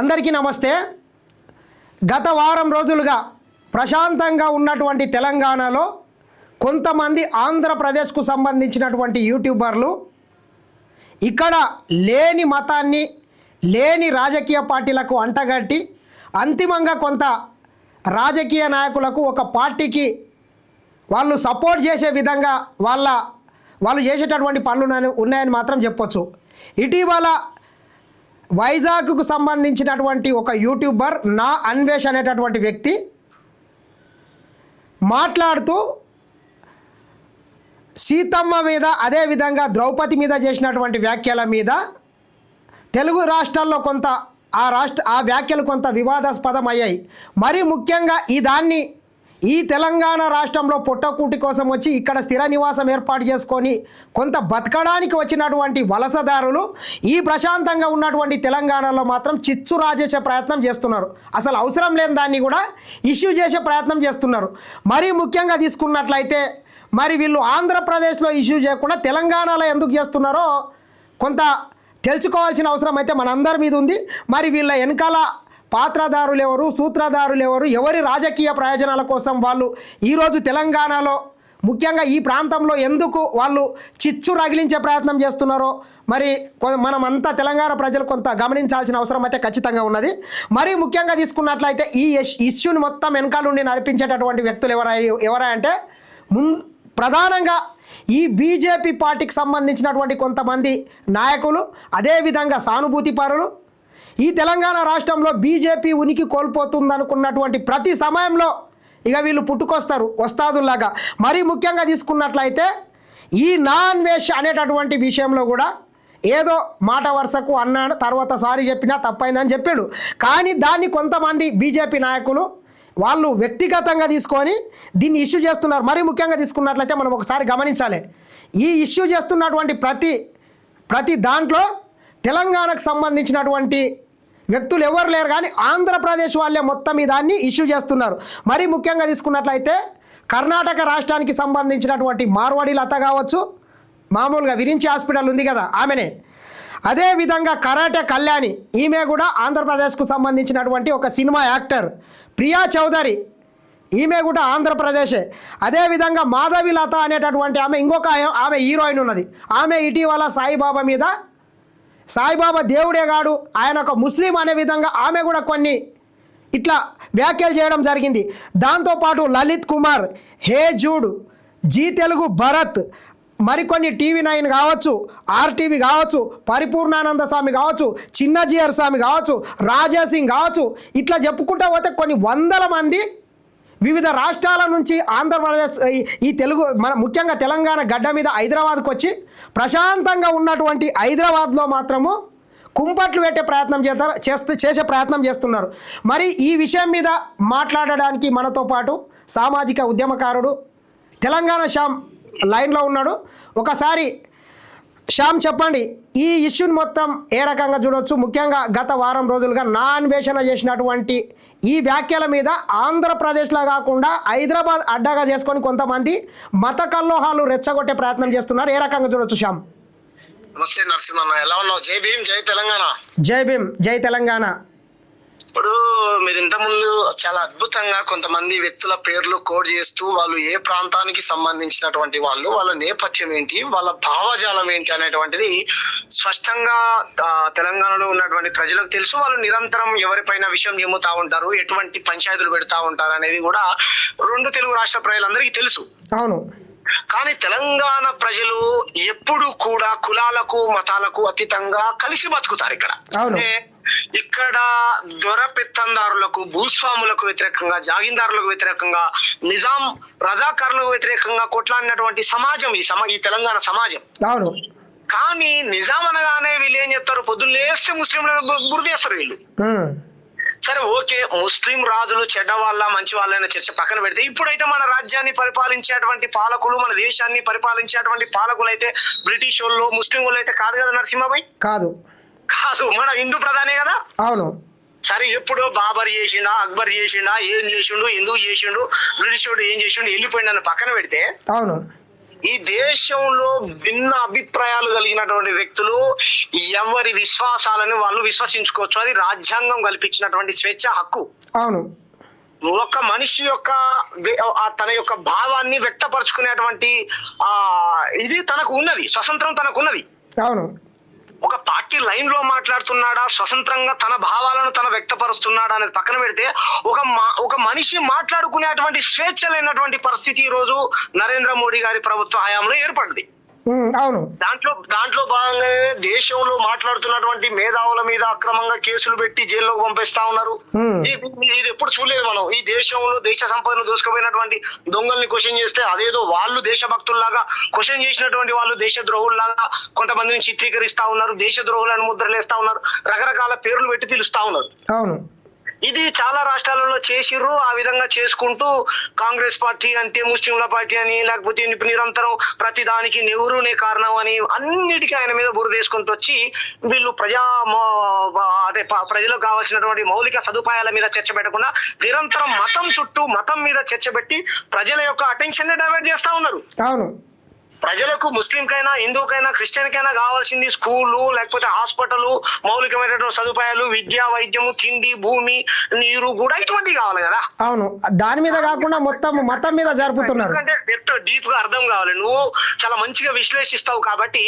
అందరికీ నమస్తే. గత వారం రోజులుగా ప్రశాంతంగా ఉన్నటువంటి తెలంగాణలో కొంతమంది ఆంధ్రప్రదేశ్కు సంబంధించినటువంటి యూట్యూబర్లు ఇక్కడ లేని మతాన్ని లేని రాజకీయ పార్టీలకు అంటగట్టి అంతిమంగా కొంత రాజకీయ నాయకులకు ఒక పార్టీకి వాళ్ళు సపోర్ట్ చేసే విధంగా వాళ్ళ వాళ్ళు చేసేటటువంటి పనులు ఉన్నాయని- ఉన్నాయని మాత్రం చెప్పొచ్చు. ఇటీవల వైజాగ్కు సంబంధించినటువంటి ఒక యూట్యూబర్ నా అన్వేష్ అనేటటువంటి వ్యక్తి మాట్లాడుతూ సీతమ్మ మీద అదేవిధంగా ద్రౌపది మీద చేసినటువంటి వ్యాఖ్యల మీద తెలుగు రాష్ట్రాల్లో కొంత ఆ రాష్ట్ర ఆ వ్యాఖ్యలు కొంత వివాదాస్పదం అయ్యాయి మరీ ముఖ్యంగా ఈ దాన్ని ఈ తెలంగాణ రాష్ట్రంలో పుట్టకూటి కోసం వచ్చి ఇక్కడ స్థిర నివాసం ఏర్పాటు చేసుకొని కొంత బతకడానికి వచ్చినటువంటి వలసదారులు ఈ ప్రశాంతంగా ఉన్నటువంటి తెలంగాణలో మాత్రం చిచ్చు రాజేసే ప్రయత్నం చేస్తున్నారు. అసలు అవసరం లేని దాన్ని కూడా ఇష్యూ చేసే ప్రయత్నం చేస్తున్నారు. మరీ ముఖ్యంగా తీసుకున్నట్లయితే మరి వీళ్ళు ఆంధ్రప్రదేశ్లో ఇష్యూ చేయకుండా తెలంగాణలో ఎందుకు చేస్తున్నారో కొంత తెలుసుకోవాల్సిన అవసరం అయితే మనందరి మీద ఉంది. మరి వీళ్ళ వెనకాల పాత్రదారులు ఎవరు సూత్రధారులు ఎవరు ఎవరి రాజకీయ ప్రయోజనాల కోసం వాళ్ళు ఈరోజు తెలంగాణలో ముఖ్యంగా ఈ ప్రాంతంలో ఎందుకు వాళ్ళు చిచ్చు రగిలించే ప్రయత్నం చేస్తున్నారో మరి మనమంతా మనం తెలంగాణ ప్రజలు కొంత గమనించాల్సిన అవసరం అయితే ఖచ్చితంగా ఉన్నది. మరీ ముఖ్యంగా తీసుకున్నట్లయితే ఈ ఇష్యూని మొత్తం వెనకాలండి నడిపించేటటువంటి వ్యక్తులు ఎవరై ఎవరా అంటే మున్ ప్రధానంగా ఈ బీజేపీ పార్టీకి సంబంధించినటువంటి కొంతమంది నాయకులు అదేవిధంగా సానుభూతి పరులు ఈ తెలంగాణ రాష్ట్రంలో బీజేపీ ఉనికి కోల్పోతుందనుకున్నటువంటి ప్రతి సమయంలో ఇక వీళ్ళు పుట్టుకొస్తారు వస్తాదుల్లాగా. మరీ ముఖ్యంగా తీసుకున్నట్లయితే ఈ నాన్ వేష్ అనేటటువంటి విషయంలో కూడా ఏదో మాట వరుసకు అన్నాడు తర్వాత సారీ చెప్పినా తప్పైందని చెప్పాడు. కానీ దాన్ని కొంతమంది బీజేపీ నాయకులు వాళ్ళు వ్యక్తిగతంగా తీసుకొని దీన్ని ఇష్యూ చేస్తున్నారు. మరీ ముఖ్యంగా తీసుకున్నట్లయితే మనం ఒకసారి గమనించాలి. ఈ ఇష్యూ చేస్తున్నటువంటి ప్రతి ప్రతి దాంట్లో తెలంగాణకు సంబంధించినటువంటి వ్యక్తులు ఎవరు లేరు కానీ ఆంధ్రప్రదేశ్ వాళ్ళే మొత్తం ఈ దాన్ని ఇష్యూ చేస్తున్నారు. మరీ ముఖ్యంగా తీసుకున్నట్లయితే కర్ణాటక రాష్ట్రానికి సంబంధించినటువంటి మార్వాడి లత కావచ్చు మామూలుగా విరించి హాస్పిటల్ ఉంది కదా ఆమెనే. అదేవిధంగా కరాటే కళ్యాణి ఈమె కూడా ఆంధ్రప్రదేశ్కు సంబంధించినటువంటి ఒక సినిమా యాక్టర్. ప్రియా చౌదరి ఈమె కూడా ఆంధ్రప్రదేశే. అదేవిధంగా మాధవి లత అనేటటువంటి ఆమె ఇంకొక ఆమె- ఆమె హీరోయిన్ ఉన్నది. ఆమె ఇటీవల సాయిబాబా మీద సాయిబాబా దేవుడే గాడు. ఆయన ఒక ముస్లిం అనే విధంగా ఆమె కూడా కొన్ని ఇట్లా వ్యాఖ్యలు చేయడం జరిగింది. దాంతోపాటు లలిత్ కుమార్ హే జూడ్ జీ తెలుగు భరత్ మరికొన్ని టీవీ నైన్ కావచ్చు ఆర్టీవీ కావచ్చు పరిపూర్ణానంద స్వామి కావచ్చు చిన్నజీఆర్ స్వామి కావచ్చు రాజాసింగ్ కావచ్చు ఇట్లా చెప్పుకుంటా పోతే కొన్ని వందల మంది వివిధ రాష్ట్రాల నుంచి ఆంధ్రప్రదేశ్ ఈ- తెలుగు మన ముఖ్యంగా తెలంగాణ గడ్డ మీద హైదరాబాద్కు వచ్చి ప్రశాంతంగా ఉన్నటువంటి హైదరాబాద్లో మాత్రము కుంపట్లు పెట్టే ప్రయత్నం చేస్తారు చేస్తూ చేసే ప్రయత్నం చేస్తున్నారు. మరి ఈ విషయం మీద మాట్లాడడానికి మనతో పాటు సామాజిక ఉద్యమకారుడు తెలంగాణ శ్యామ్ లైన్లో ఉన్నాడు. ఒకసారి శ్యామ్ చెప్పండి ఈ ఇష్యూని మొత్తం ఏ రకంగా చూడొచ్చు? ముఖ్యంగా గత వారం రోజులుగా నా అన్వేషణ చేసినటువంటి ఈ వ్యాఖ్యల మీద ఆంధ్రప్రదేశ్లో కాకుండా హైదరాబాద్ అడ్డాగా చేసుకొని కొంతమంది మత కల్లోహాలు రెచ్చగొట్టే ప్రయత్నం చేస్తున్నారు. ఏ రకంగా చూడొచ్చు శ్యామ్? నమస్తే నరసింహన్న ఎలా ఉన్నావు? జై భీమ్ జై తెలంగాణ. జై భీమ్ జై తెలంగాణ. ఇప్పుడు మీరు ఇంతకుముందు ముందు చాలా అద్భుతంగా కొంతమంది వ్యక్తుల పేర్లు కోడ్ చేస్తూ వాళ్ళు ఏ ప్రాంతానికి సంబంధించినటువంటి వాళ్ళు వాళ్ళ నేపథ్యం ఏంటి వాళ్ళ భావజాలం ఏంటి అనేటువంటిది స్పష్టంగా తెలంగాణలో ఉన్నటువంటి ప్రజలకు తెలుసు. వాళ్ళు నిరంతరం ఎవరిపైన విషయం నిమ్ముతా ఉంటారు ఎటువంటి పంచాయతీలు పెడతా ఉంటారు అనేది కూడా రెండు తెలుగు రాష్ట్ర ప్రజలందరికీ తెలుసు. అవును. కానీ తెలంగాణ ప్రజలు ఎప్పుడు కూడా కులాలకు మతాలకు అతీతంగా కలిసి బతుకుతారు ఇక్కడ. అంటే ఇక్కడ దొర పెత్తందారులకు భూస్వాములకు వ్యతిరేకంగా జాగీందారులకు వ్యతిరేకంగా నిజాం రజాకారులకు వ్యతిరేకంగా కొట్లాడినటువంటి సమాజం ఈ సమా ఈ తెలంగాణ సమాజం. అవును. కానీ నిజాం అనగానే వీళ్ళు ఏం చెప్తారు? పొద్దున్న లేస్తే ముస్లింలను వీళ్ళు. సరే ఓకే ముస్లిం రాజులు చెడ్డ వాళ్ళ మంచి వాళ్ళైన చర్చ పక్కన పెడితే ఇప్పుడైతే మన రాజ్యాన్ని పరిపాలించేటువంటి పాలకులు మన దేశాన్ని పరిపాలించేటువంటి పాలకులు అయితే బ్రిటిష్ వాళ్ళు ముస్లిం వాళ్ళు అయితే కాదు కదా నరసింహబాయ్? కాదు. కాదు మన హిందూ ప్రధానే కదా? అవును. సరే ఎప్పుడో బాబర్ చేసిండా అక్బర్ చేసిండా ఏం చేసిండు ఎందుకు చేసిండు బ్రిటిష్ వాడు ఏం చేసిండు వెళ్ళిపోయిండు అని పక్కన పెడితే అవును. ఈ దేశంలో భిన్న అభిప్రాయాలు కలిగినటువంటి వ్యక్తులు ఎవరి విశ్వాసాలను వాళ్ళు విశ్వసించుకోవచ్చు. అది రాజ్యాంగం కల్పించినటువంటి స్వేచ్ఛ హక్కు. అవును. ఒక మనిషి యొక్క తన యొక్క భావాన్ని వ్యక్తపరచుకునేటువంటి ఆ ఇది తనకు ఉన్నది. స్వతంత్రం తనకు ఉన్నది. అవును. ఒక పార్టీ లైన్లో మాట్లాడుతున్నాడా? స్వతంత్రంగా తన భావాలను తన వ్యక్తపరుస్తున్నాడా అనేది పక్కన పెడితే ఒక మా- ఒక మనిషి మాట్లాడుకునేటువంటి స్వేచ్ఛ లేనటువంటి పరిస్థితి ఈ రోజు నరేంద్ర మోడీ గారి ప్రభుత్వ హయాంలో ఏర్పడింది. అవును. దాంట్లో దాంట్లో భాగంగానే దేశంలో మాట్లాడుతున్నటువంటి మేధావుల మీద అక్రమంగా కేసులు పెట్టి జైల్లోకి పంపిస్తా ఉన్నారు. ఇది ఇది ఎప్పుడు చూడలేదు మనం. ఈ దేశంలో దేశ సంపదను దోసుకుపోయినటువంటి దొంగల్ని క్వశ్చన్ చేస్తే అదేదో వాళ్ళు దేశభక్తుల్లాగా క్వశ్చన్ చేసినటువంటి వాళ్ళు దేశ ద్రోహుల్లాగా కొంతమందిని చిత్రీకరిస్తా ఉన్నారు దేశ ద్రోహులను ముద్రలేస్తా ఉన్నారు రకరకాల పేర్లు పెట్టి పిలుస్తా ఉన్నారు. అవును. ఇది చాలా రాష్ట్రాలలో చేసిర్రు ఆ విధంగా చేసుకుంటూ కాంగ్రెస్ పార్టీ అంటే ముస్లింల పార్టీ అని లేకపోతే నిరంతరం ప్రతి దానికి నెహ్రూనే కారణం అని అన్నిటికీ ఆయన మీద బురదేసుకుంటూ వచ్చి వీళ్ళు ప్రజా అంటే ప్రజలకు కావాల్సినటువంటి మౌలిక సదుపాయాల మీద చర్చ పెట్టకుండా నిరంతరం మతం చుట్టూ మతం మీద చర్చ పెట్టి ప్రజల యొక్క అటెన్షన్ డైవర్ట్ చేస్తా ఉన్నారు. అవును. ప్రజలకు ముస్లింకైనా హిందూకైనా క్రిస్టియన్ కైనా కావాల్సింది స్కూలు లేకపోతే హాస్పిటల్ మౌలికమైనటువంటి సదుపాయాలు విద్య వైద్యము తిండి భూమి నీరు కూడా ఇటువంటివి కావాలి కదా. అవును. దాని మీద కాకుండా మొత్తం మతం మీద జరుపుతున్నారు. ఎందుకంటే డెప్త్ డీప్గా అర్థం కావాలి. నువ్వు చాలా మంచిగా విశ్లేషిస్తావు కాబట్టి.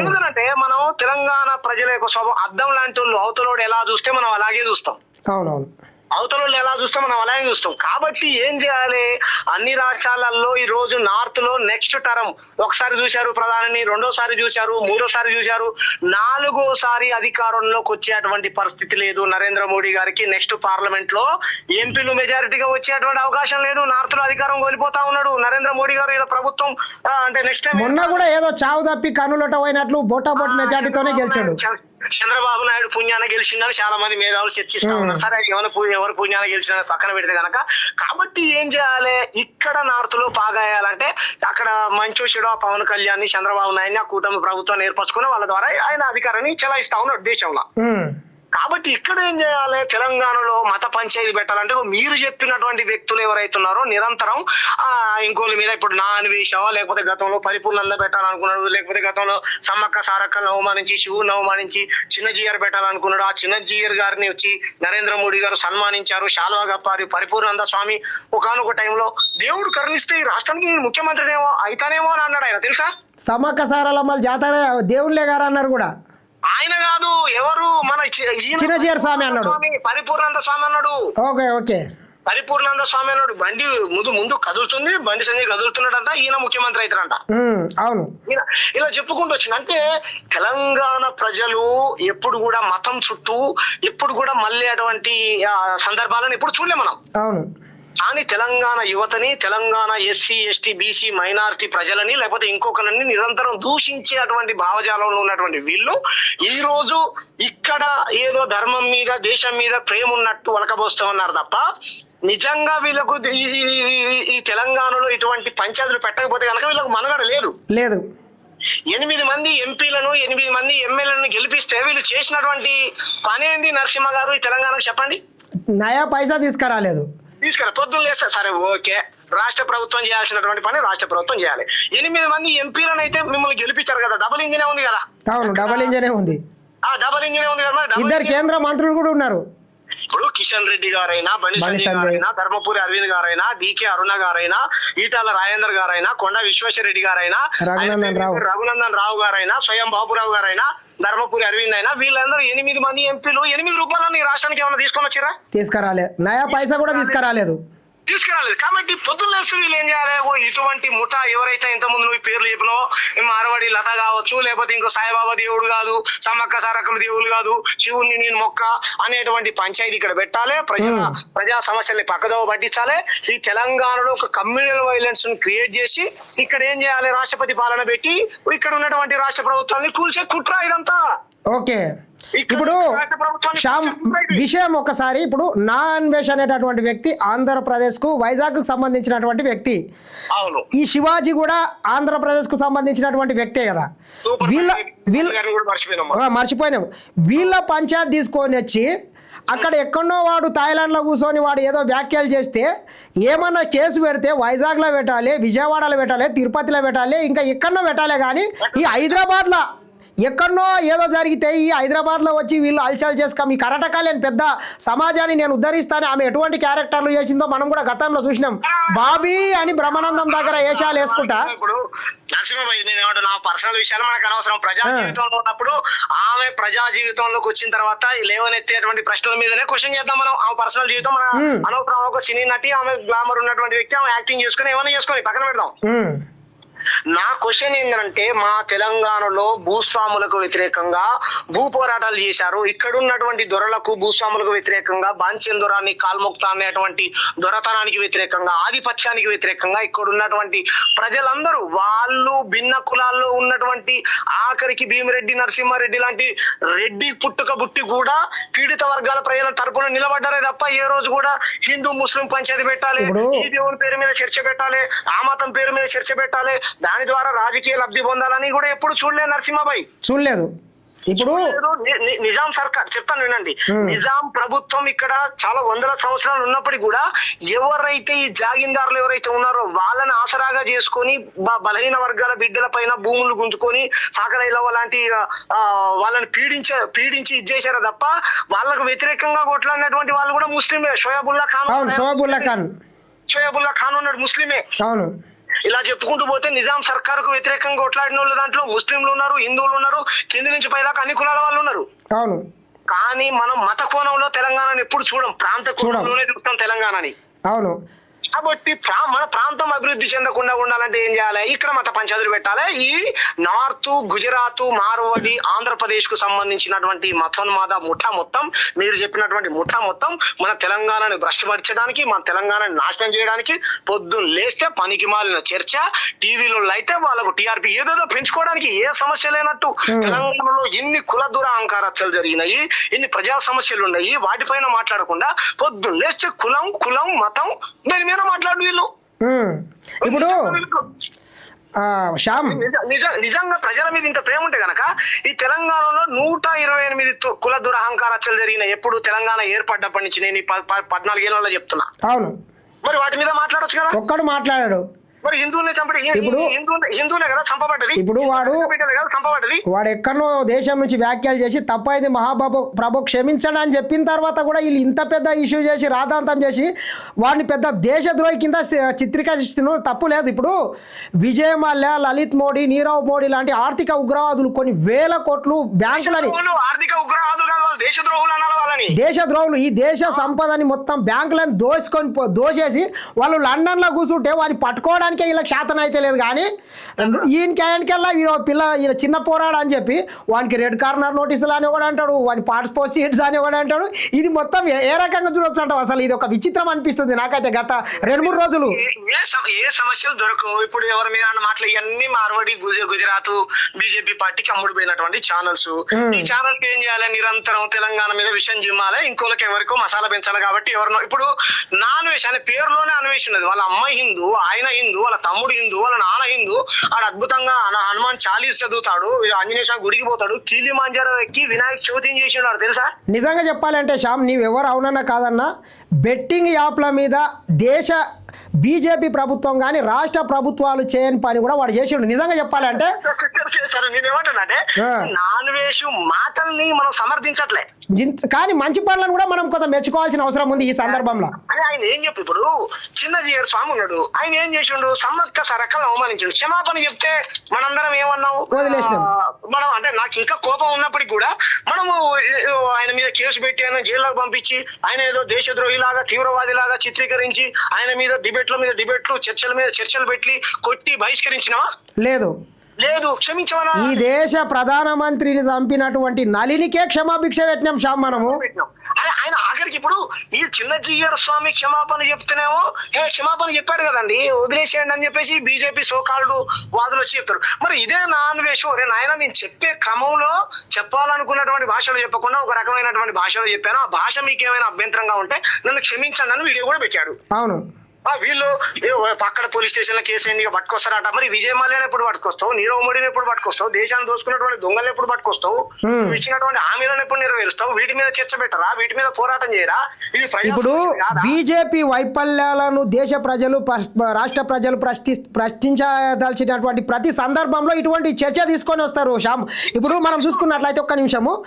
ఎందుకంటే మనం తెలంగాణ ప్రజల యొక్క స్వభావం అర్థం లాంటి వాళ్ళు అవతలోడు ఎలా చూస్తే మనం అలాగే చూస్తాం. అవునవును. అవతల ఎలా చూస్తాం మనం అలాగే చూస్తాం. కాబట్టి ఏం చేయాలి? అన్ని రాష్ట్రాలలో ఈ రోజు నార్త్లో నెక్స్ట్ టర్మ్. ఒకసారి చూశారు ప్రధాని రెండోసారి చూశారు మూడోసారి చూశారు. నాలుగోసారి అధికారంలోకి వచ్చేటువంటి పరిస్థితి లేదు. నరేంద్ర మోడీ గారికి నెక్స్ట్ పార్లమెంట్లో ఎంపీలు మెజారిటీగా వచ్చేటువంటి అవకాశం లేదు. నార్త్లో అధికారం కోల్పోతా ఉన్నాడు. నరేంద్ర మోడీ గారు ఇలా ప్రభుత్వం అంటే నెక్స్ట్ టైం మొన్న కూడా ఏదో చావు తప్పి కన్నులట పోయినట్లు బొట్టా బొట్ మెజార్టీతోనే గెలిచాడు. చంద్రబాబు నాయుడు పుణ్యాన గెలిచిందని చాలా మంది మేధావులు చర్చిస్తా. ఉన్నారు. సరే ఎవరు ఎవరు పుణ్యాన గెలిచిన పక్కన పెడితే గనక. కాబట్టి ఏం చేయాలి? ఇక్కడ నార్త్లో పాగాయాలంటే అక్కడ మంచు చెడు పవన్ కళ్యాణ్ని చంద్రబాబు నాయుడిని ఆ కూటమి ప్రభుత్వాన్ని ఏర్పరచుకుని వాళ్ళ ద్వారా ఆయన అధికారాన్ని చెలాయిస్తా ఉన్నాడు దేశంలో. కాబట్టి ఇక్కడ ఏం చేయాలి? తెలంగాణలో మత పంచాయతీ పెట్టాలంటే మీరు చెప్పినటువంటి వ్యక్తులు ఎవరైతే ఉన్నారో నిరంతరం ఆ ఇంకోళ్ళ మీద ఇప్పుడు నా అన్వేషమో? లేకపోతే గతంలో పరిపూర్ణంగా పెట్టాలనుకున్నాడు లేకపోతే గతంలో సమ్మక్క సారక్కలను అవమానించి శివుని అవమానించి చిన్న జీఆర్ పెట్టాలనుకున్నాడు ఆ చిన్న జీఆర్ గారిని వచ్చి నరేంద్ర మోడీ గారు సన్మానించారు శాల్వా గప్పారి పరిపూర్ణంద స్వామి ఒకనొక టైంలో దేవుడు కరుణిస్తే ఈ రాష్ట్రానికి నేను ముఖ్యమంత్రినేమో అయితానేమో అని అన్నాడు ఆయన. తెలుసా? సమ్మక్క సారలమ్మలు జాతర దేవుళ్ళే గారు అన్నారు కూడా. ఆయన కాదు ఎవరు? మన చి- ఈయన చిన్న జీఆర్ స్వామి అన్నాడు. పరిపూర్ణానంద స్వామి అన్నాడు. Okay okay. పరిపూర్ణానంద స్వామి అన్నాడు. బండి ముందు ముందు కదులుతుంది బండి సంజయ్ కదులుతున్నాడంట ఈయన ముఖ్యమంత్రి అవుతారంట అవును. ఇలా చెప్పుకుంటూ వచ్చింది అంటే తెలంగాణ ప్రజలు ఎప్పుడు కూడా మతం చుట్టూ ఎప్పుడు కూడా మళ్ళీ అటువంటి సందర్భాలను ఎప్పుడు చూడలే మనం. అవును. కానీ తెలంగాణ యువతని Telangana SC ST BC minority ప్రజలని లేకపోతే ఇంకొకరిని నిరంతరం దూషించే అటువంటి భావజాలంలో ఉన్నటువంటి వీళ్ళు ఈ రోజు ఇక్కడ ఏదో ధర్మం మీద దేశం మీద ప్రేమ ఉన్నట్టు వలకబోస్తామన్నారు తప్ప నిజంగా వీళ్ళకు ఈ- తెలంగాణలో ఇటువంటి పంచాయతీలు పెట్టకపోతే కనుక వీళ్ళకు మనగడ లేదు. లేదు. ఎనిమిది మంది ఎంపీలను ఎనిమిది మంది ఎమ్మెల్యేలను గెలిపిస్తే వీళ్ళు చేసినటువంటి పని ఏంది నరసింహ గారు ఈ తెలంగాణకు చెప్పండి. నయా పైసా తీసుకురాలేదు. తీసుకురా పొద్దున్న లేస్తే సరే ఓకే. రాష్ట్ర ప్రభుత్వం చేయాల్సినటువంటి పని రాష్ట్ర ప్రభుత్వం చేయాలి. ఎనిమిది మంది ఎంపీలను అయితే మిమ్మల్ని గెలిపించారు కదా డబుల్ ఇంజినే ఉంది కదా. అవును డబల్ ఇంజనే ఉంది. ఆ డబుల్ ఇంజినే ఉంది కదా ఇద్దరు కేంద్ర మంత్రులు కూడా ఉన్నారు. ఇప్పుడు కిషన్ రెడ్డి గారైనా బండి సంజయ్. గారైనా ధర్మపురి అరవింద్ గారైనా డికే అరుణ గారైనా ఈటాల రాజేందర్ గారైనా కొండ విశ్వేశ్వర రెడ్డి గారైనా రఘునందన్ రావు. రఘునందన్ రావు గారైనా స్వయం బాబురావు గారైనా ధర్మపురి అరవింద్ అయినా వీళ్ళందరూ ఎనిమిది మంది ఎంపీలు ఎనిమిది రూపాయలని రాష్ట్రానికి ఏమైనా తీసుకొని వచ్చిరా? తీసుకురాలేదు నయా పైసా కూడా తీసుకురాలేదు. తీసుకురాలేదు. కాబట్టి పొద్దున్న వీళ్ళు ఏం చేయాలి? ఓ ఇటువంటి ముఠా ఎవరైతే ఇంత ముందు నువ్వు పేర్లు చెప్పినో మారవాడి లత కావచ్చు లేకపోతే ఇంకో సాయిబాబా దేవుడు కాదు సమ్మక్క సారక్కల దేవుడు కాదు శివుని నేను మొక్క అనేటువంటి పంచాయతీ ఇక్కడ పెట్టాలి. ప్రజా. ప్రజా సమస్యల్ని పక్కదోవ పట్టించాలి. ఈ తెలంగాణలో ఒక కమ్యూనల్ వైలెన్స్ను క్రియేట్ చేసి ఇక్కడ ఏం చేయాలి? రాష్ట్రపతి పాలన పెట్టి ఇక్కడ ఉన్నటువంటి రాష్ట్ర ప్రభుత్వాన్ని కూల్చే కుట్ర ఇదంతా. ఓకే. ఇప్పుడు శ్యామ్. విషయం ఒకసారి ఇప్పుడు నా అన్వేష్ అనేటటువంటి వ్యక్తి ఆంధ్రప్రదేశ్కు వైజాగ్కు సంబంధించినటువంటి వ్యక్తి. ఈ శివాజీ కూడా ఆంధ్రప్రదేశ్కు సంబంధించినటువంటి వ్యక్తే కదా. వీళ్ళ వీళ్ళ మర్చిపోయినాం వీళ్ళ పంచాయత్ తీసుకొని వచ్చి అక్కడ ఎక్కడో వాడు థాయిలాండ్లో కూర్చొని వాడు ఏదో వ్యాఖ్యలు చేస్తే ఏమన్నా కేసు పెడితే వైజాగ్లో పెట్టాలి విజయవాడలో పెట్టాలి తిరుపతిలో పెట్టాలి ఇంకా ఎక్కడనో పెట్టాలి కానీ ఈ హైదరాబాద్లో ఎక్కడనో ఏదో జరిగితే ఈ హైదరాబాద్లో వచ్చి వీళ్ళు అల్చల్ చేసుకో మీ కరటకాలేని పెద్ద సమాజాన్ని నేను ఉద్ధరిస్తాను. ఆమె ఎటువంటి క్యారెక్టర్లు చేసిందో మనం కూడా గతంలో చూసినాం. బాబీ అని బ్రహ్మానందం దగ్గర వేషాలు వేసుకుంటా. ఇప్పుడు నరసింహભાઈ నేను నా పర్సనల్ విషయాలు మనకు అనవసరం. ప్రజా. జీవితంలో ఉన్నప్పుడు ఆమె ప్రజా జీవితంలోకి వచ్చిన తర్వాత ఈ లేవనెత్తేటువంటి ప్రశ్నల మీదనే క్వశ్చన్ చేద్దాం మనం. ఆమె పర్సనల్ జీవితం మన. అనవసరం. ఒక సినీ నటి ఆమె గ్లామర్ ఉన్నటువంటి వ్యక్తి ఆమె యాక్టింగ్ చేసుకుని ఏమైనా చేసుకొని పక్కన పెడదాం. నా క్వశ్చన్ ఏంటంటే మా తెలంగాణలో భూస్వాములకు వ్యతిరేకంగా భూ పోరాటాలు చేశారు. ఇక్కడ ఉన్నటువంటి దొరలకు భూస్వాములకు వ్యతిరేకంగా బాంచెన్ దొరాన్ని కాల్ముక్త అనేటువంటి దొరతనానికి వ్యతిరేకంగా ఆధిపత్యానికి వ్యతిరేకంగా ఇక్కడ ఉన్నటువంటి ప్రజలందరూ వాళ్ళు భిన్న కులాల్లో ఉన్నటువంటి ఆఖరికి భీమిరెడ్డి నరసింహారెడ్డి లాంటి రెడ్డి పుట్టుక బుట్టి కూడా పీడిత వర్గాల ప్రజల తరపున నిలబడ్డారే తప్ప ఏ రోజు కూడా హిందూ ముస్లిం పంచాయతీ పెట్టాలి ఈ దేవుని పేరు మీద చర్చ పెట్టాలి ఆ మతం పేరు మీద చర్చ పెట్టాలి దాని ద్వారా రాజకీయ లబ్ధి పొందాలని కూడా ఎప్పుడు చూడలేదు నరసింహబాయ్. చూడలేదు. ఇప్పుడు నిజాం సర్కార్ చెప్తాను వినండి. నిజాం ప్రభుత్వం ఇక్కడ చాలా వందల సంవత్సరాలు ఉన్నప్పటికీ కూడా ఎవరైతే ఈ జాగీందారులు ఎవరైతే ఉన్నారో వాళ్ళని ఆసరాగా చేసుకొని బలహీన వర్గాల బిడ్డల పైన భూములు గుంజుకొని సాకరైలవ లాంటి వాళ్ళని పీడించే పీడించి ఇచ్చేసారు తప్ప వాళ్ళకు వ్యతిరేకంగా కొట్లాడినటువంటి వాళ్ళు కూడా ముస్లిమే. షోయబుల్లా ఖాన్ షోబుల్లా ఖాన్. షోయబుల్లా ఖాన్ ఉన్నాడు ముస్లిమే. అవును. ఇలా చెప్పుకుంటూ పోతే నిజాం సర్కారుకు వ్యతిరేకంగా కొట్లాడిన వాళ్ళ దాంట్లో ముస్లింలు ఉన్నారు హిందువులు ఉన్నారు కింది నుంచి పైదాకా అన్ని కులాల వాళ్ళు ఉన్నారు. అవును. కానీ మనం మత కోణంలో తెలంగాణని ఎప్పుడు చూడం ప్రాంత. కోణంలోనే చూస్తాం తెలంగాణని. అవును. కాబట్టి మన ప్రాంతం అభివృద్ధి చెందకుండా ఉండాలంటే ఏం చేయాలి? ఇక్కడ మత పంచాయతీలు పెట్టాలి. ఈ నార్త్ గుజరాత్ మార్వడి ఆంధ్రప్రదేశ్కు సంబంధించినటువంటి మతోన్మాద ముఠా మొత్తం మీరు చెప్పినటువంటి ముఠా మొత్తం మన తెలంగాణని భ్రష్టపరచడానికి మన తెలంగాణని నాశనం చేయడానికి పొద్దున్న లేస్తే పనికి మాలిన చర్చ టీవీలో అయితే వాళ్ళకు టీఆర్పీ ఏదేదో పెంచుకోవడానికి ఏ సమస్య లేనట్టు. తెలంగాణలో ఎన్ని కుల దురహంకారాలు జరిగినాయి ఎన్ని ప్రజా సమస్యలు ఉన్నాయి వాటిపైన మాట్లాడకుండా పొద్దున్న లేస్తే కులం కులం మతం దాని మీద మాట్లాడు వీళ్ళు. ఇప్పుడు శ్యామ్. నిజ- నిజ- నిజంగా ప్రజల మీద ఇంత ప్రేమ ఉంటే గనక ఈ తెలంగాణలో నూట ఇరవై ఎనిమిది కుల దురహంకారాలు జరిగిన ఎప్పుడు తెలంగాణ ఏర్పడ్డప్పటి నుంచి నేను ఈ ప- ప- పద్నాలుగేళ్ళలో చెప్తున్నా. అవును. మరి వాటి మీద మాట్లాడొచ్చు కదా? ఒక్కడు మాట్లాడాడు. మరి హిందువులే చంపడి ఇప్పుడు- హిందువులే కదా చంపబడ్డది? ఇప్పుడు వాడు చంపబడ్డది? వాడు ఎక్కడో దేశం నుంచి వ్యాఖ్యలు చేసి తప్పైంది మహాబాబు ప్రభు క్షమించండి అని చెప్పిన తర్వాత కూడా వీళ్ళు ఇంత పెద్ద ఇష్యూ చేసి రాధాంతం చేసి వాడిని పెద్ద దేశద్రోహి కింద చిత్రీకరిస్తున్నారు. తప్పు లేదు ఇప్పుడు. విజయ్ మల్య లలిత్ మోడీ నీరవ్ మోడీ లాంటి ఆర్థిక ఉగ్రవాదులు కొన్ని వేల కోట్లు బ్యాంకులని ఆర్థిక ఉగ్రవాదులు దేశద్రోహులు అనాలి వాళ్ళని. దేశద్రోహులు ఈ దేశ సంపదని మొత్తం బ్యాంకులను దోచుకొని పో- దోచేసి వాళ్ళు లండన్లో కూర్చుంటే వాడిని పట్టుకోవడానికే వీళ్ళకి శాతం అయితే లేదు కానీ ఈయనకి ఆయనకెల్లా వీడు పిల్ల ఈయన చిన్న పోరాడు అని చెప్పి వానికి రెడ్ కార్నర్ నోటీసులు అని ఒకడు అంటాడు వాని పార్టిసిపోట్ సీట్స్ అని ఒకడు అంటాడు. ఇది మొత్తం ఏ- రకంగా చూడొచ్చు అంటావు? అసలు ఇది ఒక విచిత్రం అనిపిస్తుంది నాకైతే గత రెండు మూడు రోజులు. ఏ- ఏ సమ- ఏ సమస్యలు దొరకవు. ఇప్పుడు ఎవరి మీద అన్న మాటలు ఇవన్నీ మార్వడి గుజ- గుజరాత్ బీజేపీ పార్టీకి అమ్ముడుపోయినటువంటి ఛానల్స్. ఈ ఛానల్ ఏం చేయాలి? నిరంతరం తెలంగాణ మీద విషయం జిమ్మాలి. ఇంకోళ్ళకి ఎవరికో మసాలా పెంచాలి కాబట్టి ఎవరినో ఇప్పుడు నాన్ వేష్ అనే పేరులోనే అన్వేషణ ఉన్నది వాళ్ళ అమ్మాయి హిందూ ఆయన హిందూ వాళ్ళ తమ్ముడు హిందూ వాళ్ళ నాన్న హిందూ ఆడ అద్భుతంగా హనుమాన్ చాలీస్ చదువుతాడు ఆంజనేయ స్వామి గుడికి పోతాడు కీలి మాంజారం ఎక్కి వినాయక చవితి చేసినాడు తెలుసా? నిజంగా చెప్పాలంటే శ్యామ్ నీవెవరు అవునన్నా కాదన్నా బెట్టింగ్ యాప్ల మీద దేశ బీజేపీ ప్రభుత్వం కానీ రాష్ట్ర ప్రభుత్వాలు చేయని పని కూడా వాడు చేసిండు. నిజంగా చెప్పాలంటే చేశారు. మాటల్ని మనం సమర్థించట్లే. కానీ మంచి పనులను కూడా మనం కొంత మెచ్చుకోవాల్సిన అవసరం ఉంది ఈ సందర్భంలో. అని ఆయన ఏం చెప్పు ఇప్పుడు? చిన్న జీయర్ స్వామి ఉన్నాడు. ఆయన ఏం చేసిండు? సమ్మక్క సరక్కలు అవమానించాడు. క్షమాపణ చెప్తే మనందరం ఏమన్నాం? మనం అంటే నాకు ఇంకా కోపం ఉన్నప్పటికీ కూడా మనము ఆయన మీద కేసు పెట్టి ఆయన జైల్లోకి పంపించి ఆయన ఏదో దేశద్రోహిలాగా తీవ్రవాదిలాగా చిత్రీకరించి ఆయన మీద డిబేట్ల మీద డిబేట్లు చర్చల మీద చర్చలు పెట్టి కొట్టి బహిష్కరించినవా? లేదు. లేదు. క్షమించమనా? ఈ దేశ ప్రధానమంత్రిని చంపినటువంటి నలినికే క్షమాభిక్ష పెట్టినాం శ్యామ్ మనము. పెట్టినాం. ఆయన ఆయన ఆఖరికి ఇప్పుడు ఈ చిన్న జీయర్ స్వామి క్షమాపణ చెప్తేనేమో ఏ క్షమాపణ చెప్పాడు కదండి వదిలేసేయండి అని చెప్పేసి బీజేపీ సోకాళ్ళు వాదులు వచ్చి చెప్తారు. మరి ఇదే నాన్ వేషం రే నాయన నేను చెప్పే క్రమంలో చెప్పాలనుకున్నటువంటి భాషలో చెప్పకుండా ఒక రకమైనటువంటి భాషలో చెప్పాను. ఆ భాష మీకు ఏమైనా అభ్యంతరంగా ఉంటే నన్ను క్షమించండి అని వీడియో కూడా పెట్టాడు. అవును. వీళ్ళు పక్కన పోలీస్ స్టేషన్లో కేసు అయింది పట్టుకొస్తారట. మరి విజయ్ మల్యాన్ని ఎప్పుడు పట్టుకొస్తావు? నీరవ్ మోడీని ఎప్పుడు పట్టుకొస్తావు? దేశాన్ని దోచుకున్నటువంటి దొంగలను ఎప్పుడు పట్టుకొస్తావు. నువ్వు ఇచ్చినటువంటి హామీలను ఎప్పుడు నెరవేరుస్తావు? వీటి మీద చర్చ పెట్టరా? వీటి మీద పోరాటం చేయరా? ఇది ఇప్పుడు? బీజేపీ వైఫల్యాలను దేశ ప్రజలు ప్ర- రాష్ట్ర ప్రజలు ప్రశ్ని ప్రశ్నించదలిచినటువంటి ప్రతి సందర్భంలో ఇటువంటి చర్చ తీసుకొని వస్తారు శ్యామ్. ఇప్పుడు మనం చూసుకున్నట్లయితే ఒక్క నిమిషము.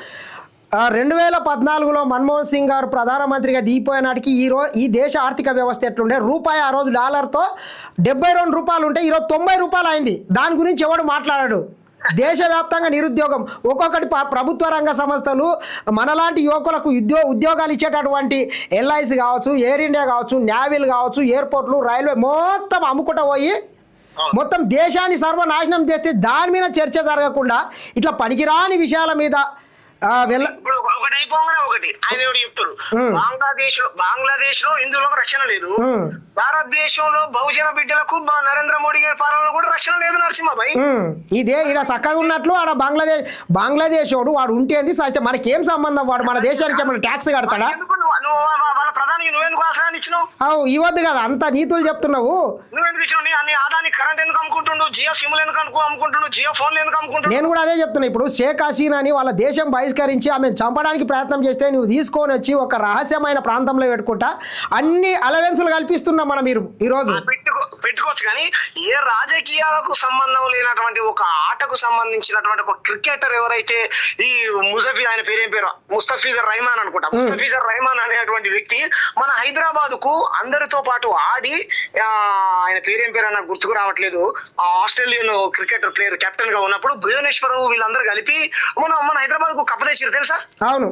రెండు వేల పద్నాలుగులో మన్మోహన్ సింగ్ గారు ప్రధానమంత్రిగా దిగిపోయే నాటికి ఈ రో ఈ దేశ ఆర్థిక వ్యవస్థ ఎట్లుండే? రూపాయి ఆ రోజు డాలర్తో డెబ్బై రెండు రూపాయలు ఉంటే ఈరోజు తొంభై రూపాయలు అయింది. దాని గురించి ఎవడు మాట్లాడాడు? దేశవ్యాప్తంగా నిరుద్యోగం. ఒక్కొక్కటి ప్రభుత్వ రంగ సంస్థలు మనలాంటి యువకులకు ఉద్యో ఉద్యోగాలు ఇచ్చేటటువంటి ఎల్ఐసి కావచ్చు ఎయిర్ ఇండియా కావచ్చు నేవీలు కావచ్చు ఎయిర్పోర్ట్లు రైల్వే మొత్తం అమ్ముకుంటూ పోయి మొత్తం దేశాన్ని సర్వనాశనం చేస్తే దాని మీద చర్చ జరగకుండా ఇట్లా పనికిరాని విషయాల మీద వెళ్ళ ఇప్పుడు ఒక- ఒకటి అయిపోగానే ఒకటి. ఆయన ఎవరు చెప్తారు. బంగ్లాదేశ్లో బంగ్లాదేశ్లో హిందువులకు రక్షణ లేదు. భారతదేశంలో బహుజన బిడ్డలకు నరేంద్ర మోడీ గారి పాలనలో కూడా రక్షణ లేదు నరసింహభాయ్ ఉమ్, ఇదే ఈడ చక్కగా ఉన్నట్లు ఆడ బంగ్లాదేశ్ బంగ్లాదేశ్ వాడు వాడు ఉంటేంది సస్తే మనకేం సంబంధం వాడు? మన దేశానికి ఏమైనా ట్యాక్స్ కడతాడా? వాళ్ళ ప్రధానికి నువ్వెందుకు ఆశ్రయాన్ని ఇచ్చినావు? అవు ఇవ్వద్దు కదా అంత నీతులు చెప్తున్నావు. నువ్వెందుకు ఇచ్చినావు? నీ అన్ని ఆదాని కరెంట్ ఎందుకు అమ్ముకుంటుండు? జియో సిమ్లు ఎందుకు అమ్ముకుంటుండు? జియో ఫోన్లు ఎందుకు అమ్ముకుంటుండు? నేను కూడా అదే చెప్తున్నా. ఇప్పుడు షేక్ హసీనాని వాళ్ళ దేశం బహిష్కరించి ఆమె చంపడానికి ప్రయత్నం చేస్తే నువ్వు తీసుకొని వచ్చి ఒక రహస్యమైన ప్రాంతంలో పెట్టుకుంటా. అన్ని అలవెన్సులు కల్పిస్తున్నా మనం మీరు ఈరోజు పెట్టుకోవచ్చు కానీ ఏ రాజకీయాలకు సంబంధం లేనటువంటి ఒక ఆటకు సంబంధించినటువంటి ఒక క్రికెటర్ ఎవరైతే ఈ ముజఫీ ఆయన పేరేం పేరు? ముస్తఫీజర్ రహమాన్ అనుకుంటా. ముస్తఫీజర్ రహమాన్ అనేటువంటి వ్యక్తి మన హైదరాబాద్కు అందరితో పాటు ఆడి ఆయన పేరేం పేరు నాకు గుర్తుకు రావట్లేదు. ఆ ఆస్ట్రేలియన్ క్రికెటర్ ప్లేయర్ కెప్టెన్గా ఉన్నప్పుడు భువనేశ్వరం వీళ్ళందరూ కలిపి మన మన హైదరాబాద్కు కప్ప తెచ్చారు తెలుసా? అవును.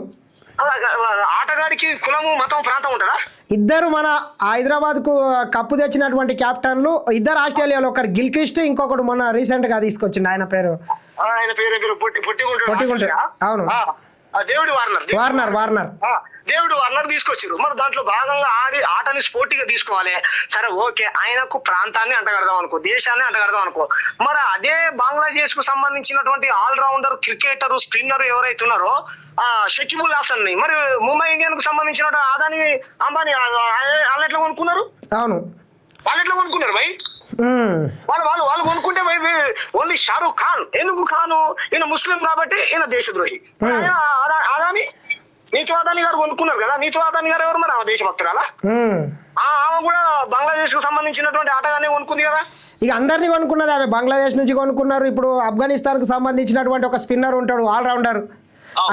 ఆటగాడికి కులము మతం ప్రాంతం ఉంటుందా ఇద్దరు మన హైదరాబాద్కు కప్పు తెచ్చినటువంటి కెప్టెన్లు ఇద్దరు ఆస్ట్రేలియాలో ఒకరు గిల్క్రిస్ట్ ఇంకొకడు మొన్న రీసెంట్గా తీసుకొచ్చిండు ఆయన పేరు ఆయన పేరు పొట్టి. ఆస్ట్రేలియా. అవును. డేవిడ్ వార్నర్ వార్నర్ వార్నర్ దేవుడు వార్నర్ తీసుకొచ్చారు. మరి దాంట్లో భాగంగా ఆడి ఆటని స్పోర్టిగా తీసుకోవాలి. సరే ఓకే ఆయనకు ప్రాంతాన్ని అంటగడదాం అనుకో దేశాన్ని అంటగడదాం అనుకో. మరి అదే బంగ్లాదేశ్కు సంబంధించినటువంటి ఆల్ రౌండర్ క్రికెటర్ స్పిన్నర్ ఎవరైతే ఉన్నారో ఆ షకిబుల్ హాసన్ని మరి ముంబై ఇండియన్కు సంబంధించిన అదాని అంబానీ వాళ్ళు ఎట్లా కొనుక్కున్నారు? అవును. వాళ్ళు ఎట్లా కొనుక్కున్నారు భయ్? వాళ్ళు వాళ్ళు వాళ్ళు కొనుక్కుంటే ఓన్లీ షారూక్ ఖాన్. ఎందుకు ఖాను? ఈయన ముస్లిం కాబట్టి ఈయన దేశద్రోహి. అదాని నీతు గారు కొనుక్కున్నారు కదా నీతు గారు ఎవరు మరి ఆమె దేశభక్తురాలా ఆమె కూడా బంగ్లాదేశ్కు సంబంధించినటువంటి ఆటగానే కొనుక్కుంది కదా? ఇక అందరినీ కొనుక్కున్నది ఆమె. బంగ్లాదేశ్ నుంచి కొనుక్కున్నారు. ఇప్పుడు ఆఫ్ఘనిస్తాన్కు సంబంధించినటువంటి ఒక స్పిన్నర్ ఉంటాడు ఆల్రౌండర్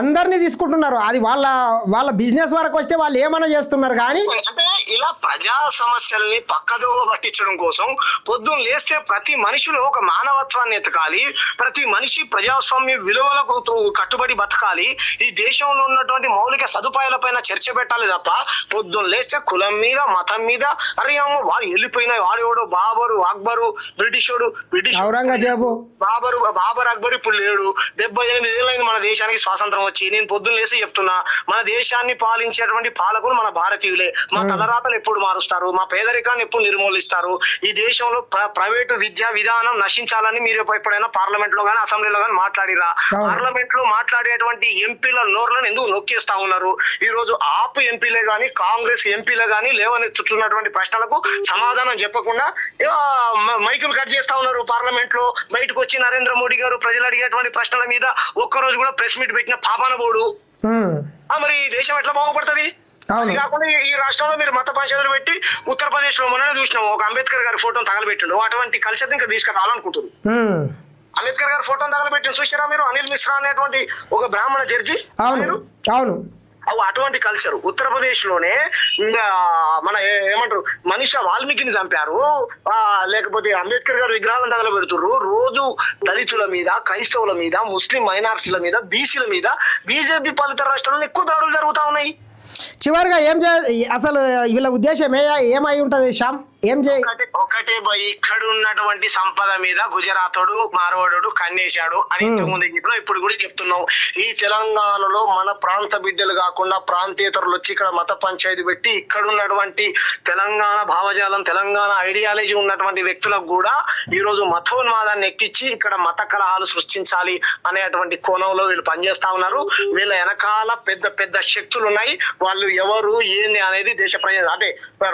అందరినీ తీసుకుంటున్నారు. అది వాళ్ళ వాళ్ళ బిజినెస్ వరకు వస్తే వాళ్ళు ఏమైనా చేస్తున్నారు కానీ అంటే ఇలా ప్రజా సమస్యల్ని పక్కదోవ పట్టించడం కోసం పొద్దున్న లేస్తే ప్రతి మనిషిలో ఒక మానవత్వాన్ని ఎతకాలి. ప్రతి మనిషి ప్రజాస్వామ్య విలువలకు కట్టుబడి బతకాలి. ఈ దేశంలో ఉన్నటువంటి మౌలిక సదుపాయాలపైన చర్చ పెట్టాలి తప్ప పొద్దున్న లేస్తే కులం మీద మతం మీద అరే అమ్మ వాడు వెళ్ళిపోయిన వాడేవాడు బాబరు అక్బరు బ్రిటిషోడు బ్రిటిష్ ఔరంగజేబు బాబరు బాబర్ అక్బర్ ఇప్పుడు లేడు. డెబ్బై ఎనిమిది ఏళ్ళైంది మన దేశానికి స్వాతంత్రం వచ్చి నేను పొద్దున్న లేసి చెప్తున్నా మన దేశాన్ని పాలించేటువంటి పాలకులు మన భారతీయులే. మా తలరాతలు ఎప్పుడు మారుస్తారు? మా పేదరికాన్ని ఎప్పుడు నిర్మూలిస్తారు? ఈ దేశంలో ప్ర- ప్రైవేటు విద్యా విధానం నశించాలని మీరు ఎప్పుడైనా పార్లమెంట్లో కానీ అసెంబ్లీలో కానీ మాట్లాడిరా. పార్లమెంట్లో మాట్లాడేటువంటి ఎంపీల నోర్లను ఎందుకు నొక్కేస్తా ఉన్నారు? ఈ రోజు ఆపు ఎంపీలే గాని కాంగ్రెస్ ఎంపీలే గాని లేవనెత్తుతున్నటువంటి ప్రశ్నలకు సమాధానం చెప్పకుండా మైకులు కట్ చేస్తా ఉన్నారు పార్లమెంట్లో బయటకు వచ్చి నరేంద్ర మోడీ గారు ప్రజలు అడిగేటువంటి ప్రశ్నల మీద ఒక్కరోజు కూడా ప్రెస్ మీట్ పెట్టిన ఉమ్, ఆ, మరి ఈ దేశం ఎట్లా బాగుపడుతుంది. అది కాకుండా ఈ- రాష్ట్రంలో మీరు మత పంచాయతీలు పెట్టి ఉత్తరప్రదేశ్లో మొన్న చూసినాం. ఒక అంబేద్కర్ గారి ఫోటోను తగలబెట్టిండు. అటువంటి కల్చర్ ఇక్కడ తీసుకురావాలనుకుంటున్నారు ఉమ్. అంబేద్కర్ గారి ఫోటోను తగలబెట్టిన చూసారా మీరు అనిల్ మిశ్రా అనేటువంటి ఒక బ్రాహ్మణ జడ్జి? అవును? అవును. అవు అటువంటి కల్చర్ ఉత్తరప్రదేశ్లోనే ఇంకా మన ఏమంటారు మనిషి వాల్మీకిని చంపారు లేకపోతే అంబేద్కర్ గారు విగ్రహాలను తగలబెడుతుర్రు. రోజు దళితుల మీద క్రైస్తవుల మీద ముస్లిం మైనారిటీల మీద బీసీల మీద బీజేపీ పాలిత రాష్ట్రాల్లో ఎక్కువ దాడులు జరుగుతా ఉన్నాయి. చివరిగా ఏం అసలు వీళ్ళ ఉద్దేశం ఏ ఏమై ఉంటుంది శ్యామ్? ఏం ఒకటే బై ఇక్కడ ఉన్నటువంటి సంపద మీద గుజరాతోడు మార్వాడోడు కన్నేశాడు అని ఇంతకు ముందు చెప్పినాం ఇప్పుడు కూడా చెప్తున్నాం ఈ తెలంగాణలో మన ప్రాంత బిడ్డలు కాకుండా ప్రాంతేతరులు వచ్చి ఇక్కడ మత పంచాయతీ పెట్టి ఇక్కడ ఉన్నటువంటి తెలంగాణ భావజాలం తెలంగాణ ఐడియాలజీ ఉన్నటువంటి వ్యక్తులకు కూడా ఈ రోజు మతోన్మాదాన్ని ఎక్కించి ఇక్కడ మత కలహాలు సృష్టించాలి అనేటువంటి కోణంలో వీళ్ళు పనిచేస్తా ఉన్నారు. వీళ్ళ వెనకాల పెద్ద పెద్ద శక్తులు ఉన్నాయి. వాళ్ళు ఎవరు ఏంది అనేది దేశ ప్రజలు అంటే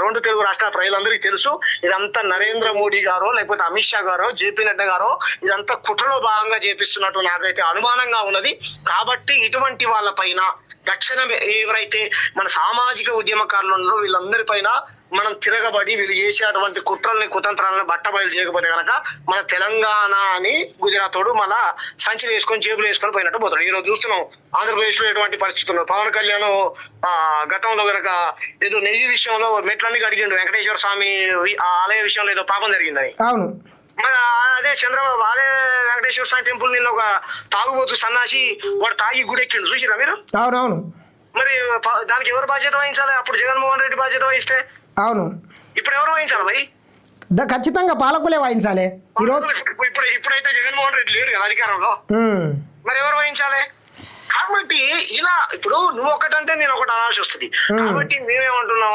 రెండు తెలుగు రాష్ట్రాల ప్రజలందరికీ తెలుసు. తెలుసు. ఇదంతా నరేంద్ర మోడీ గారో లేకపోతే అమిత్ షా గారో జేపీ నడ్డా గారో ఇదంతా కుట్రలో భాగంగా చేపిస్తున్నట్టు నాకైతే అనుమానంగా ఉన్నది. కాబట్టి ఇటువంటి వాళ్ళ పైన తక్షణం ఎవరైతే మన సామాజిక ఉద్యమకారులు ఉన్నారో వీళ్ళందరి పైన మనం తిరగబడి వీళ్ళు చేసేటువంటి కుట్రల్ని కుతంత్రాలను బట్టబయలు చేయకపోతే కనుక మన తెలంగాణ అని గుజరాతోడు మన సంచులు వేసుకొని జేబులు వేసుకొని పోయినట్టు పోతాడు. ఈ రోజు చూస్తున్నాం ఆంధ్రప్రదేశ్లో ఎటువంటి పరిస్థితుల్లో పవన్ కళ్యాణ్ గతంలో గనక ఏదో నెయ్యి విషయంలో మెట్లన్నీ అడిగిండు వెంకటేశ్వర స్వామి ఆ ఆలయ విషయంలో ఏదో పాపం జరిగిందని. అవును. మరి ఆ- అదే చంద్రబాబు అదే వెంకటేశ్వర స్వామి టెంపుల్ నిన్న ఒక తాగుబోతు సన్నాసి వాడు తాగి గుడెక్కిండు. చూసిరా మీరు? అవునవును. మరి దానికి ఎవరు బాధ్యత వహించాలి? అప్పుడు జగన్మోహన్ రెడ్డి బాధ్యత వహిస్తే? అవును. ఇప్పుడు ఎవరు వహించాలి భయ్ ద- ఖచ్చితంగా పాలకులే వాయించాలి ఈరోజు ఇప్పుడు ఇప్పుడు ఇప్పుడైతే జగన్మోహన్ రెడ్డి లేడు కదా అధికారంలో. మరి ఎవరు వహించాలి? కాబట్టి ఇలా ఇప్పుడు నువ్వు ఒకటంటే నేను ఒకటి అనాల్సి వస్తుంది. కాబట్టి మేమేమంటున్నాం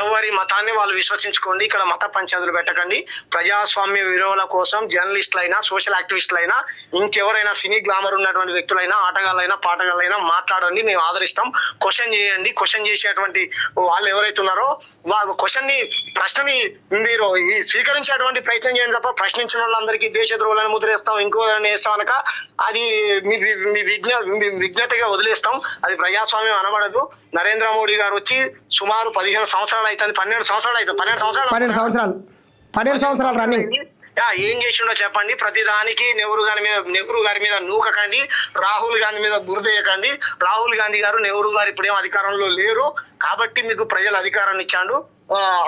ఎవరి మతాన్ని వాళ్ళు విశ్వసించుకోండి ఇక్కడ మత పంచాయతీలు పెట్టకండి. ప్రజాస్వామ్య విలువల కోసం జర్నలిస్టులు అయినా సోషల్ యాక్టివిస్టులు అయినా ఇంకెవరైనా సినీ గ్లామర్ ఉన్నటువంటి వ్యక్తులైనా ఆటగాళ్ళైనా పాటగాళ్ళైనా మాట్లాడండి మేము ఆదరిస్తాం. క్వశ్చన్ చేయండి. క్వశ్చన్ చేసేటువంటి వాళ్ళు ఎవరైతే ఉన్నారో వాళ్ళు క్వశ్చన్ని ప్రశ్నని మీరు ఈ స్వీకరించేటువంటి ప్రయత్నం చేయండి తప్ప ప్రశ్నించిన వాళ్ళందరికీ దేశ ద్రోహాలను ముద్రేస్తాం ఇంకో వేస్తాం అనక అది మీ విజ్ఞ విజ్ఞతగా వదిలేస్తాం. అది ప్రజాస్వామ్యం అనబడదు. నరేంద్ర మోడీ గారు వచ్చి సుమారు పదిహేను సంవత్సరాలు అవుతుంది పన్నెండు సంవత్సరాలు అవుతుంది పన్నెండు సంవత్సరాలు పన్నెండు సంవత్సరాలు. పన్నెండు సంవత్సరాలు రన్నింగ్ ఏం చేసిండో చెప్పండి. ప్రతి దానికి నెహ్రూ గారి మీద నెహ్రూ గారి మీద నూకకండి. రాహుల్ గాంధీ మీద బురదేయకండి రాహుల్ గాంధీ గారు నెహ్రూ గారు ఇప్పుడేం అధికారంలో లేరు. కాబట్టి మీకు ప్రజలు అధికారాన్ని ఇచ్చాడు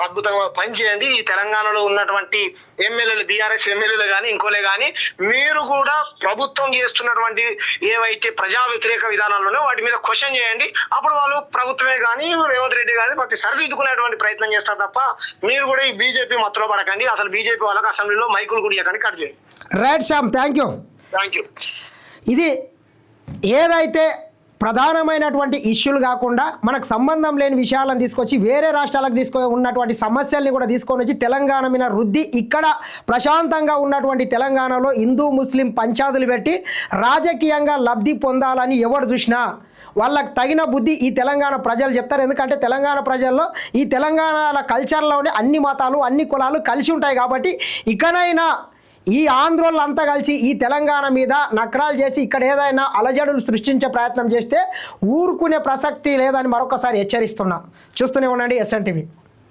అద్భుతంగా పనిచేయండి ఈ తెలంగాణలో ఉన్నటువంటి ఎమ్మెల్యేలు బీఆర్ఎస్ ఎమ్మెల్యేలు కానీ ఇంకోలే కానీ మీరు కూడా ప్రభుత్వం చేస్తున్నటువంటి ఏవైతే ప్రజా వ్యతిరేక విధానాలు వాటి మీద క్వశ్చన్ చేయండి. అప్పుడు వాళ్ళు ప్రభుత్వమే కానీ రేవంత్ రెడ్డి కానీ వాటి సరిదిద్దుకునేటువంటి ప్రయత్నం చేస్తారు తప్ప మీరు కూడా ఈ బీజేపీ మత్తులో పడకండి. అసలు బీజేపీ వాళ్ళకి అసెంబ్లీలో మైకులు కూడా ఇవ్వకండి కట్ చేయండి. Right Shyam thank you thank you ఇది ఏదైతే ప్రధానమైనటువంటి ఇష్యూలు కాకుండా మనకు సంబంధం లేని విషయాలను తీసుకొచ్చి వేరే రాష్ట్రాలకు తీసుకొని ఉన్నటువంటి సమస్యల్ని కూడా తీసుకొని వచ్చి తెలంగాణ మీద రుద్ది ఇక్కడ ప్రశాంతంగా ఉన్నటువంటి తెలంగాణలో హిందూ ముస్లిం పంచాదులు పెట్టి రాజకీయంగా లబ్ధి పొందాలని ఎవరు చూసినా వాళ్ళకి తగిన బుద్ధి ఈ తెలంగాణ ప్రజలు చెప్తారు. ఎందుకంటే తెలంగాణ ప్రజల్లో ఈ తెలంగాణ కల్చర్లోనే అన్ని మతాలు అన్ని కులాలు కలిసి ఉంటాయి కాబట్టి ఇకనైనా ఈ ఆంధ్రోళ్ళు అంతా కలిసి ఈ తెలంగాణ మీద నక్రాలు చేసి ఇక్కడ ఏదైనా అలజడులు సృష్టించే ప్రయత్నం చేస్తే ఊరుకునే ప్రసక్తి లేదని మరొకసారి హెచ్చరిస్తున్నా. చూస్తూనే ఉండండి ఎస్ఎన్టీవీ